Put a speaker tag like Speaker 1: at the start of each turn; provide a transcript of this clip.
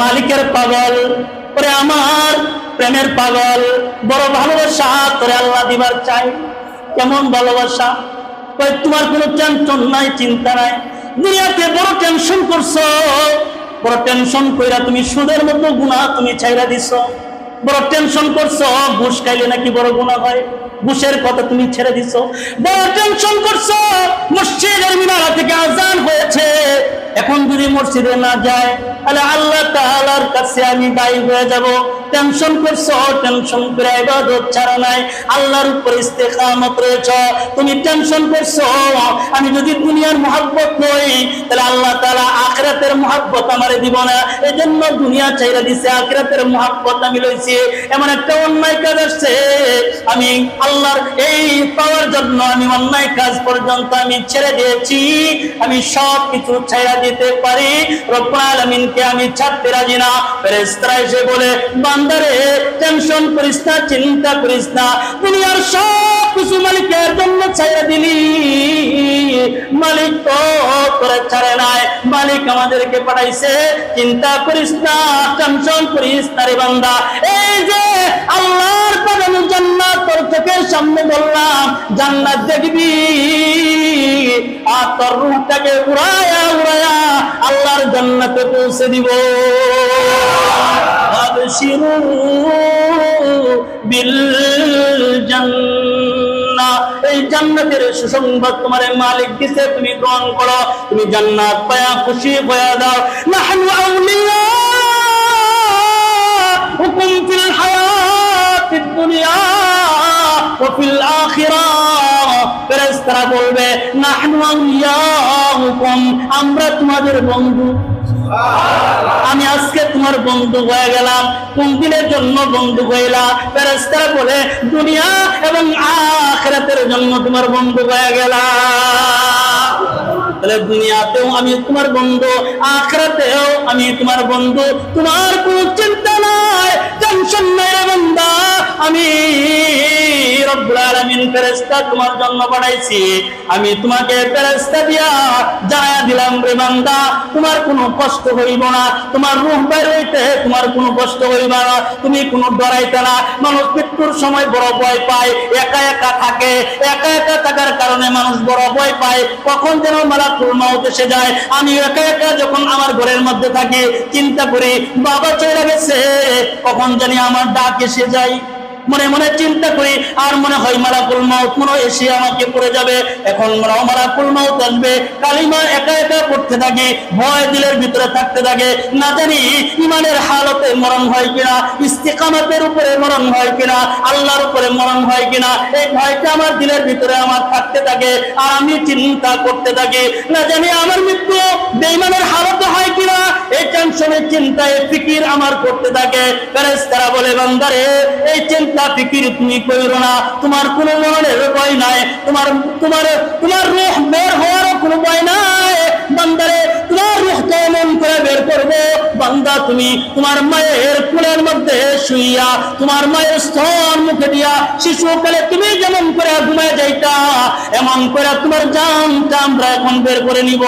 Speaker 1: মালিকের পাগল, ওরে আমার প্রেমের পাগল, বড় ভালোবাসা তোরে আল্লাহ দিবার চাই। কেমন ভালোবাসা? কই, তোমার কোনো টেনশন নাই, চিন্তা নাই। দুনিয়াতে বড় টেনশন করছ, বড় টেনশন কইরা তুমি সুদের মতো গুণা তুমি ছাইরা দিছো। বড় টেনশন করছ, ঘুষ খাইলে নাকি বড় গুণা হয়? ঘুষের কথা তুমি ছেড়ে দিছো। বড় টেনশন করছ, মসজিদের মিনারা থেকে আজান হয়েছে। এখন যদি মসজিদে না যায় তাহলে আল্লাহ কাছে আমি দায়ী হয়ে যাব। টেনশন করছ, টেনশন করে ছাড়া নাই। আল্লাহর উপর ইস্তেকামত তুমি টেনশন আমি যদি দুনিয়ার মহাব্বত নই, তাহলে আল্লাহ তাআলা আখিরাতের মহাব্বত আমারে দিব না। এজন্য দুনিয়া চাইরা দিছে, আখিরাতের মহাব্বত আমি লইছি। এমন একটা অন্যায় কাজ আসছে। আমি আল্লাহর এই পাওয়ার জন্য আমি অন্যায় কাজ পর্যন্ত আমি ছেড়ে দিয়েছি। আমি সব কিছু ছেড়ে দিতে পারি। রব্বুল আলামিনকে আমি ছাড়তে রাজি না। ফেরেশতারা এসে বলে, বান্দারে টেনশন করিস না, চিন্তা করিস না। দুনিয়ার সব কিছু মালিকের জন্য ছেড়ে দিলি। মালিক তো করে ছাড়ে নাই। মালিক আমাদেরকে পাঠাইছে, চিন্তা করিস না টেনশন করিস না রে বান্দা। এই যে আল্লাহর পাঠানো জান্নাত তোর চোখের সামনে বললাম জান্নাত দেখবি। আর তোর রূপটাকে উড়ায়া উড়ায়া আল্লাহর জান্নাতে পৌঁছে দিব। বিল জান্নাহ। এই জান্নাতের সুসংবাদ তোমার মালিক দিছে, তুমি গ্রহণ করো। তুমি জান্নাত পায়া, খুশি হয়ে দাও। নাহনু আউলিয়া, হুকুম ফিল হায়াতিদ দুনিয়া ও ফিল আখিরা ফেরেশতারা বলবে আমরা তোমাদের বন্ধু। আমি আজকে তোমার বন্ধু হয়ে গেলাম কোন দিনের জন্য বন্ধু হইলা? ফেরেশতারা বলে দুনিয়া এবং আখিরাতের জন্য তোমার বন্ধু হয়ে গেলাম তাহলে দুনিয়াতেও আমি তোমার বন্ধু আখরাতেও আমি তোমার বন্ধু। তোমার কোনো চিন্তা নাই টেনশন নাই আমি মানুষ মৃত্যুর সময় বড় ভয় পায়, একা একা থাকে। একা একা থাকার কারণে মানুষ বড় ভয় পায়। কখন যেন মালাকুল এসে যায়। আমি একা একা যখন আমার ঘরের মধ্যে থাকি, চিন্তা করি, বাবা চলে গেছে। কখন জানি আমার ডাক এসে যায়। মনে মনে চিন্তা করি, আর মনে হয় মালাকুল মাউত, মনে হয় এসে আমাকে পড়ে যাবে। এখন মনে মালাকুল মাউত আসবে। কালিমা একা একা পড়তে থাকে, ভয় দিলের ভিতরে থাকতে থাকে। না জানি ইমানের হালতে মরণ হয় কিনা, ইস্তেকামতের উপরে মরণ হয় কিনা, আল্লাহর উপরে মরণ হয় কিনা, এই ভয়টা আমার দিলের ভিতরে আমার থাকতে থাকে, আর আমি চিন্তা করতে থাকি। না জানি আমার মৃত্যু বেইমানের হালতে হয় কিনা, এই টেনশনের চিন্তায় ফিকির আমার করতে থাকে। ফেরেশতারা বলে, বান্দারে, এই চিন্তা ফিকির তুমি কইরো না। তোমার কোনো মনের ভয় নাই। তোমার তোমার তোমার রূহ বের হওয়ারও কোনো ভয় নাই। বান্দারে, তোমার রূহ কেমন করে বের করবে। বান্দা, তুমি তোমার মায়ের কুলের মধ্যে শুইয়া, তোমার মায়ের স্তন মুখে দিয়া শিশুকালে তুমি যেমন করে ঘুমায় যাইতা, এমন করে তোমার জানটা আমরা এখন বের করে নিব।